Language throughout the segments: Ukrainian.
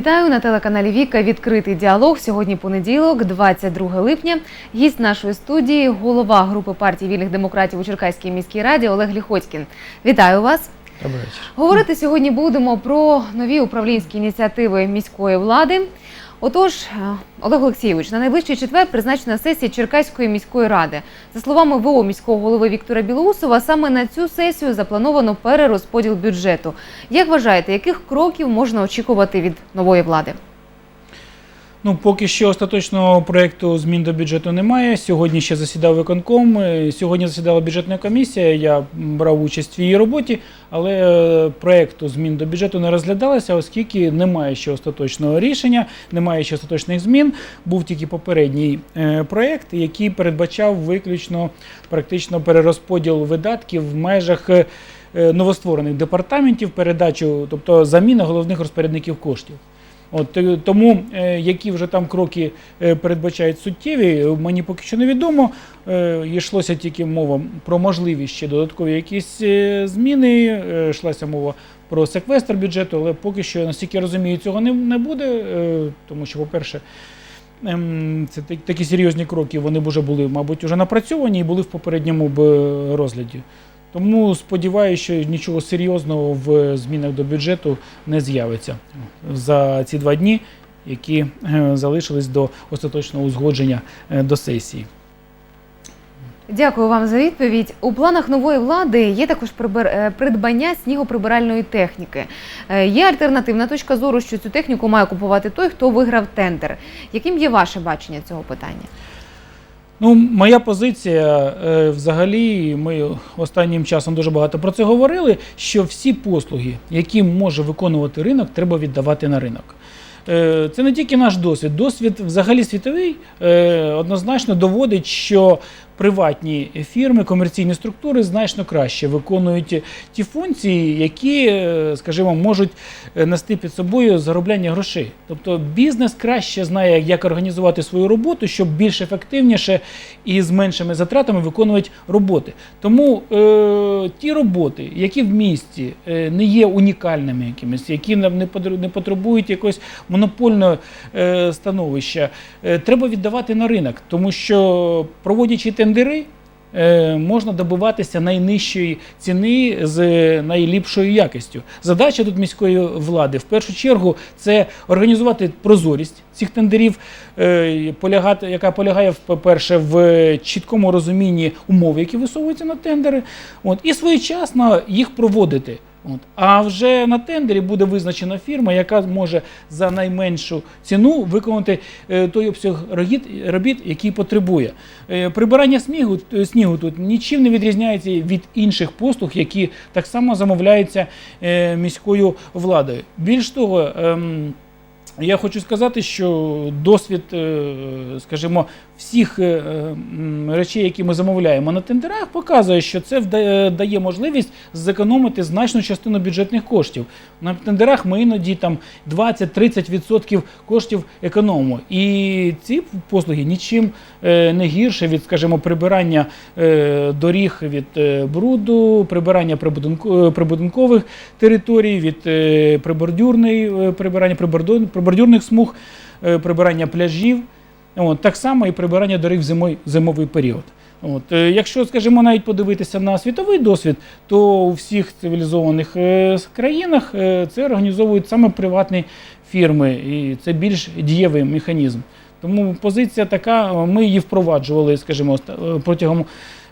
Вітаю на телеканалі Віка. Відкритий діалог. Сьогодні понеділок, 22 липня. Гість нашої студії, голова групи партії вільних демократів у Черкаській міській раді Олег Ліхоцькін. Вітаю вас. Вечір. Говорити сьогодні будемо про нові управлінські ініціативи міської влади. Отож, е, Олег Олексійович, на найближчий четвер призначена сесія Черкаської міської ради. За словами ВО міського голови Віктора Білоусова, саме на цю сесію заплановано перерозподіл бюджету. Як вважаєте, яких кроків можна очікувати від нової влади? Ну, поки що остаточного проєкту змін до бюджету немає. Сьогодні ще засідав виконком. е, Сьогодні засідала бюджетна комісія. Я брав участь в її роботі, але е, проєкту змін до бюджету не розглядалося, оскільки немає ще остаточного рішення, немає ще остаточних змін. Був тільки попередній е, проєкт, який передбачав виключно практично перерозподіл видатків в межах. Новостворених департаментів, передачу, тобто заміна головних розпорядників коштів. От е, тому, е, які вже там кроки е, передбачають суттєві, мені поки що невідомо. Е, Йшлося тільки мова про можливість ще додаткові якісь зміни. Йшлася мова про секвестр бюджету, але поки що, наскільки я розумію, цього не, не буде, тому що, по-перше, ем, це такі серйозні кроки, вони вже були, мабуть, вже напрацьовані і були в попередньому б розгляді. Тому сподіваюся, що нічого серйозного в змінах до бюджету не з'явиться за ці два дні, які е, залишились до остаточного узгодження е, до сесії. Дякую вам за відповідь. У планах нової влади є також е, придбання снігоприбиральної техніки. Є альтернативна точка зору, що цю техніку має купувати той, хто виграв тендер. Яким є ваше бачення цього питання? Ну, моя позиція е, взагалі, ми останнім часом дуже багато про це говорили. Що всі послуги, які може виконувати ринок, треба віддавати на ринок. Е, Це не тільки наш досвід, досвід взагалі світовий е, однозначно доводить, що приватні фірми, комерційні структури значно краще виконують ті функції, які, е, скажімо, можуть е, нести під собою заробляння грошей. Тобто бізнес краще знає, як організувати свою роботу, щоб більш ефективніше і з меншими затратами виконувати роботи. Тому е, ті роботи, які в місті е, не є унікальними якимись, які нам не потребують якогось монопольного становища, треба віддавати на ринок, тому що проводячи тендери. е, Можна добиватися найнижчої ціни з найліпшою якістю. Задача тут міської влади в першу чергу це організувати прозорість цих тендерів, е, яка полягає, по-перше, в чіткому розумінні умов, які висовуються на тендери, от, і своєчасно їх проводити. От. А вже на тендері буде визначена фірма, яка може за найменшу ціну виконати е, той обсяг робіт, який потребує. Е, прибирання снігу, е, снігу тут нічим не відрізняється від інших послуг, які так само замовляються міською владою. Більш того, ем, я хочу сказати, що досвід, е, скажімо, всіх е, речей, які ми замовляємо на тендерах, показує, що це дає можливість зекономити значну частину бюджетних коштів. На тендерах ми іноді там 20-30% коштів економимо. І ці послуги нічим е, не гірше від, скажімо, прибирання е, доріг від е, бруду, прибирання е, прибудинкових територій, від е, прибордюрної е, прибирання прибордон- прибордюрних смуг, е, прибирання пляжів. От, так само і прибирання доріг в зимой, зимовий період. От, е, якщо, скажімо, навіть подивитися на світовий досвід, то у всіх цивілізованих е, країнах це організовують саме приватні фірми, і це більш дієвий механізм. Тому позиція така, ми її впроваджували, скажімо, протягом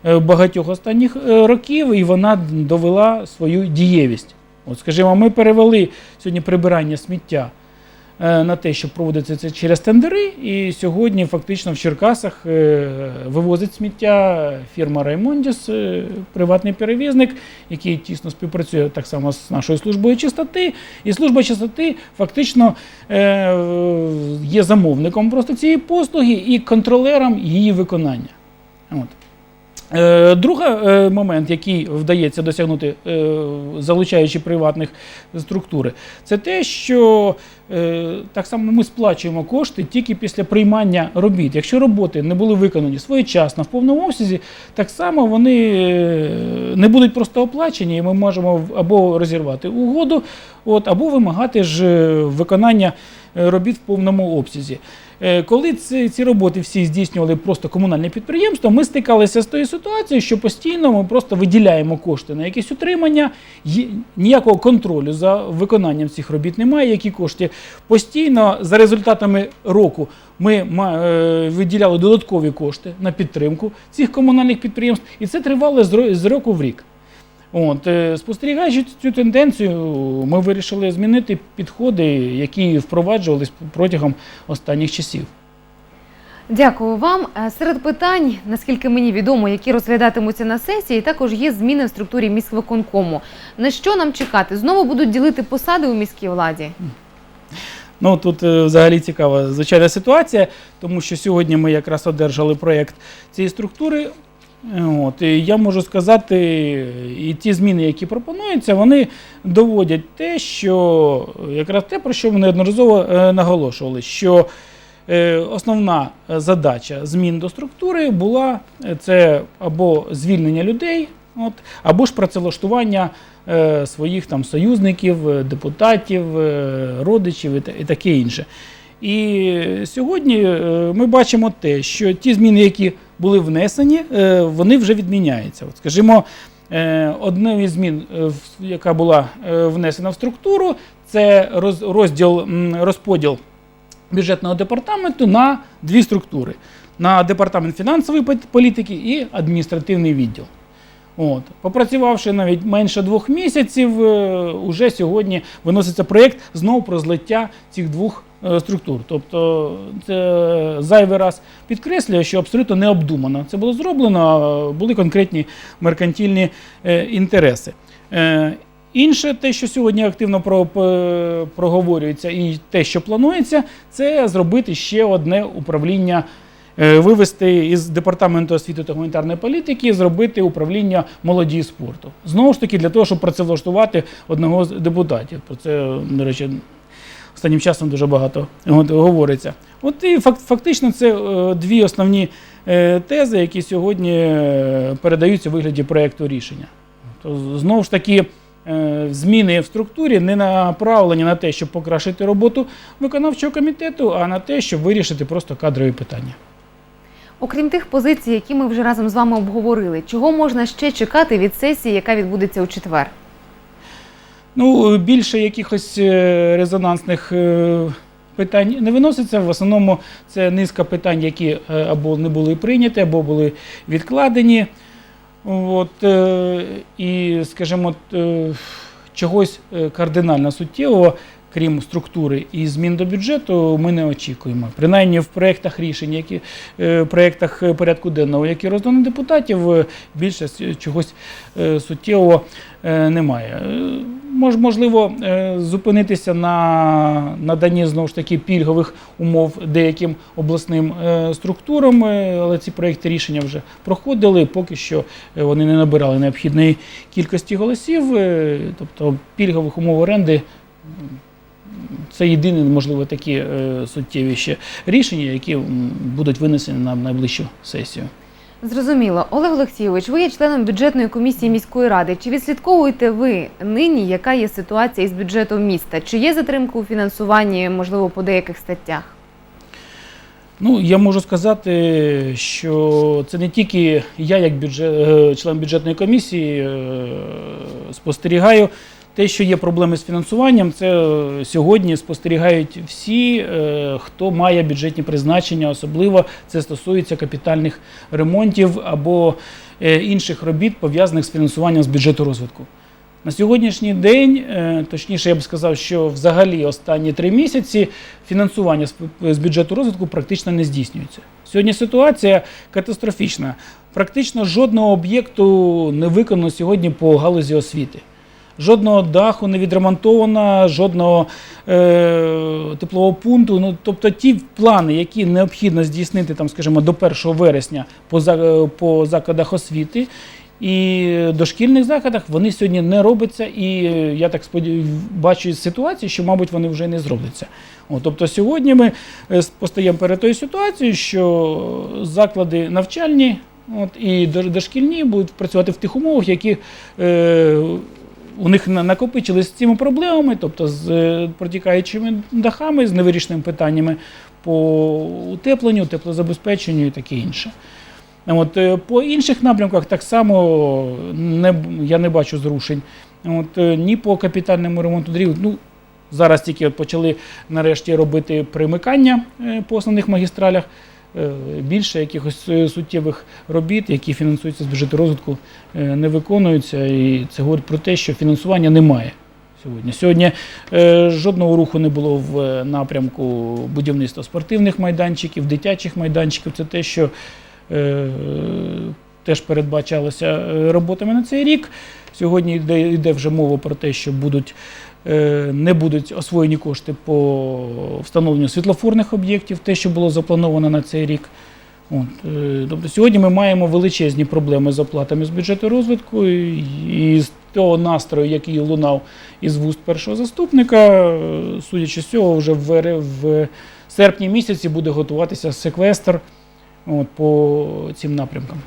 багатьох останніх років, і вона довела свою дієвість. От, скажімо, ми перевели сьогодні прибирання сміття на те, щоб проводити це через тендери. І сьогодні фактично в Черкасах е, вивозить сміття фірма Раймондіс, е, приватний перевізник, який тісно співпрацює так само з нашою службою чистоти. І служба чистоти фактично е, є замовником просто цієї послуги і контролером її виконання. От. Е, Другий е, момент, який вдається досягнути, е, залучаючи приватних структури, це те, що так само ми сплачуємо кошти тільки після приймання робіт. Якщо роботи не були виконані своєчасно в повному обсязі, так само вони не будуть просто оплачені, і ми можемо або розірвати угоду, от, або вимагати ж виконання робіт в повному обсязі. Е, Коли ці, ці роботи всі здійснювали просто комунальне підприємство, ми стикалися з тою ситуацією, що постійно ми просто виділяємо кошти на якесь утримання, ніякого контролю за виконанням цих робіт немає. Які кошти постійно за результатами року ми е, виділяли додаткові кошти на підтримку цих комунальних підприємств, і це тривало з року в рік. От, е, спостерігаючи цю тенденцію, ми вирішили змінити підходи, які впроваджувались протягом останніх часів. Дякую вам. Е, Серед питань, наскільки мені відомо, які розглядатимуться на сесії, також є зміни в структурі міськвиконкому. На що нам чекати? Знову будуть ділити посади у міській владі? Ну тут е, взагалі цікава звичайна ситуація, тому що сьогодні ми якраз одержали проєкт цієї структури. От, і я можу сказати, і ті зміни, які пропонуються, вони доводять те, що якраз те, про що ми неодноразово е, наголошували, що е, основна задача змін до структури була е, це або звільнення людей, от, або ж працевлаштування своїх там союзників, депутатів, родичів і, таке інше. І сьогодні ми бачимо те, що ті зміни, які були внесені, е, вони вже відміняються. От, скажімо, е, одною із змін, е, яка була внесена в структуру, це розділ розподіл бюджетного департаменту на дві структури: на департамент фінансової політики і адміністративний відділ. От. Попрацювавши навіть менше двох місяців, уже сьогодні виноситься проєкт знову про злиття цих двох структур. Тобто це зайвий раз підкреслює, що абсолютно необдумано це було зроблено, були конкретні меркантильні е, інтереси. Е, Інше, те, що сьогодні активно проговорюється, і те, що планується, це зробити ще одне управління е, вивести із департаменту освіти та гуманітарної політики, зробити управління молоді спорту. Знову ж таки, для того, щоб працевлаштувати одного з депутатів. Про це, до речі, останнім часом дуже багато говориться. От і фактично це е, дві основні е, тези, які сьогодні е, передаються у вигляді проєкту рішення. То знову ж таки. Зміни в структурі не направлені на те, щоб покращити роботу виконавчого комітету, а на те, щоб вирішити просто кадрові питання. Окрім тих позицій, які ми вже разом з вами обговорили, чого можна ще чекати від сесії, яка відбудеться у четвер? Ну, більше якихось е, резонансних е, питань не виноситься. В основному це низка питань, які е, або не були прийняті, або були відкладені. От, і, скажімо, чогось кардинально суттєвого, крім структури і змін до бюджету, ми не очікуємо. Принаймні в проєктах рішень, які е, проєктах е, порядку денного, які роздані депутатів, е, більше чогось суттєвого немає. Мож, можливо, зупинитися на наданні знову ж таки пільгових умов деяким обласним структурам, але ці проекти рішення вже проходили. Поки що вони не набирали необхідної кількості голосів. Тобто пільгових умов оренди. Це єдині, можливо, такі е, суттєві ще рішення, які будуть винесені на найближчу сесію. Зрозуміло, Олег Олексійович, ви є членом бюджетної комісії міської ради. Чи відслідковуєте ви нині, яка є ситуація із бюджетом міста? Чи є затримка у фінансуванні, можливо, по деяких статтях? Ну, я можу сказати, що це не тільки я, як бюджет, е, член бюджетної комісії, е, спостерігаю те, що є проблеми з фінансуванням. Це е, сьогодні спостерігають всі, е, хто має бюджетні призначення, особливо це стосується капітальних ремонтів або е, інших робіт, пов'язаних з фінансуванням з бюджету розвитку. На сьогоднішній день, точніше, я б сказав, що взагалі останні три місяці фінансування з бюджету розвитку практично не здійснюється. Сьогодні ситуація катастрофічна. Практично жодного об'єкту не виконано сьогодні по галузі освіти. Жодного даху не відремонтовано, жодного е, теплового пункту. Ну, тобто ті плани, які необхідно здійснити, там, скажімо, до 1 вересня по, по закладах освіти і дошкільних закладах, вони сьогодні не робляться. І е, я так сподів... бачу із ситуації, що, мабуть, вони вже не зробляться. О, тобто сьогодні ми е, постаємо перед тою ситуацією, що заклади навчальні от, і дошкільні будуть працювати в тих умовах, які е, у них на- накопичились з цими проблемами, тобто з е, протікаючими дахами, з невирішеними питаннями по утепленню, теплозабезпеченню і таке інше. От, е, по інших напрямках так само не, я не бачу зрушень. От, е, ні по капітальному ремонту доріг. Ну, зараз тільки от почали нарешті робити примикання по основних магістралях. Е, Більше якихось е, суттєвих робіт, які фінансуються з бюджету розвитку, е, не виконуються. І це говорить про те, що фінансування немає сьогодні. Сьогодні жодного руху не було в напрямку будівництва спортивних майданчиків, дитячих майданчиків. Це те, що теж передбачалося роботами на цей рік. Сьогодні йде, вже мова про те, що будуть, не будуть освоєні кошти по встановленню світлофорних об'єктів, те, що було заплановано на цей рік. От, е, тобто сьогодні ми маємо величезні проблеми з оплатами з бюджету розвитку, і, з того настрою, який лунав із вуст першого заступника, е, судячи з цього, вже в, в серпні місяці буде готуватися секвестр от, по цим напрямкам.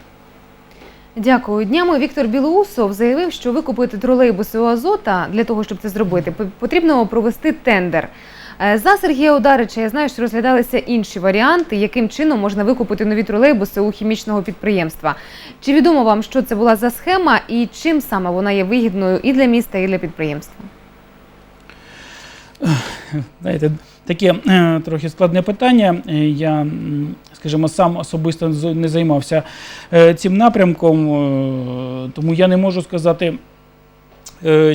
Дякую. Днями Віктор Білоусов заявив, що викупити тролейбуси у Азота для того, щоб це зробити, потрібно провести тендер. Е, За Сергія Ударича я знаю, що розглядалися інші варіанти, яким чином можна викупити нові тролейбуси у хімічного підприємства. Чи відомо вам, що це була за схема і чим саме вона є вигідною і для міста, і для підприємства? Знаєте, таке е, трохи складне питання. Е, Я, скажімо, сам особисто не займався е, цим напрямком, тому я не можу сказати,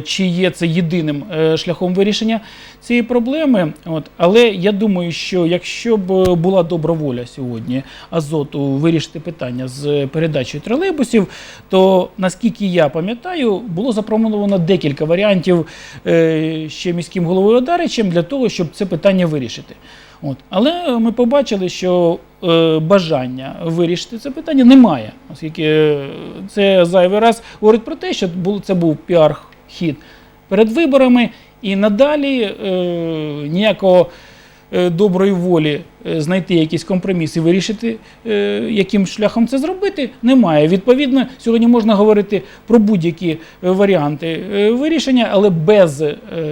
чи є це єдиним е, шляхом вирішення цієї проблеми. От. Але я думаю, що якщо б е, була добра воля сьогодні Азоту вирішити питання з передачею тролейбусів, то наскільки я пам'ятаю, було запропоновано декілька варіантів е, ще міським головою Одаричем для того, щоб це питання вирішити. От. Але ми побачили, що е, бажання вирішити це питання немає, оскільки е, це зайвий раз говорить про те, що це був піар-хід перед виборами, і надалі е, ніякого е, доброї волі е, знайти якийсь компроміс і вирішити, е, яким шляхом це зробити, немає. Відповідно, сьогодні можна говорити про будь-які е, варіанти вирішення, але без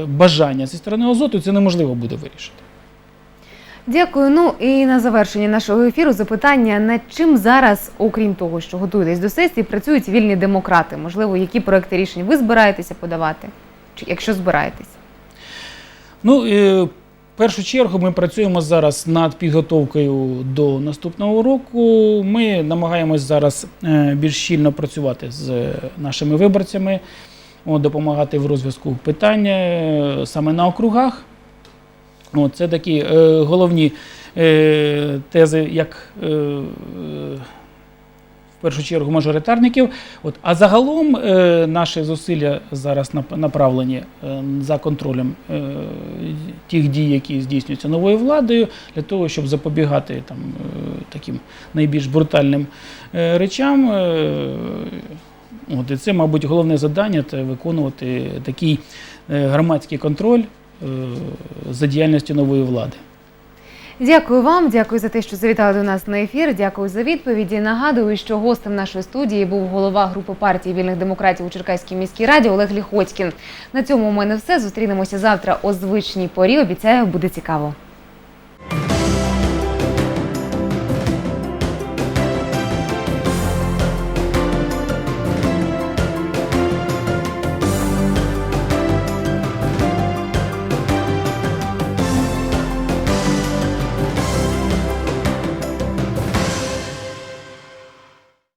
бажання зі сторони Азоту це неможливо буде вирішити. Дякую. Ну і на завершення нашого ефіру запитання: над чим зараз, окрім того, що готуєтесь до сесії, працюють вільні демократи? Можливо, які проекти рішень ви збираєтеся подавати? Чи якщо збираєтесь? Ну, е, в першу чергу ми працюємо зараз над підготовкою до наступного року. Ми намагаємось зараз е, більш щільно працювати з е, нашими виборцями, допомагати в розв'язку питання саме на округах. От, це такі е, головні е, тези, як е, в першу чергу мажоритарників. От, а загалом е, наші зусилля зараз нап- направлені е, за контролем е, тих дій, які здійснюються новою владою, для того, щоб запобігати там, е, таким найбільш брутальним е, речам. Е, От, і це, мабуть, головне завдання це виконувати такий е, громадський контроль за діяльністю нової влади. Дякую вам, дякую за те, що завітали до нас на ефір. Дякую за відповіді. Нагадую, що гостем нашої студії був голова групи партії вільних демократів у Черкаській міській раді Олег Ліхоцькін. На цьому у мене все. Зустрінемося завтра о звичній порі. Обіцяю, буде цікаво.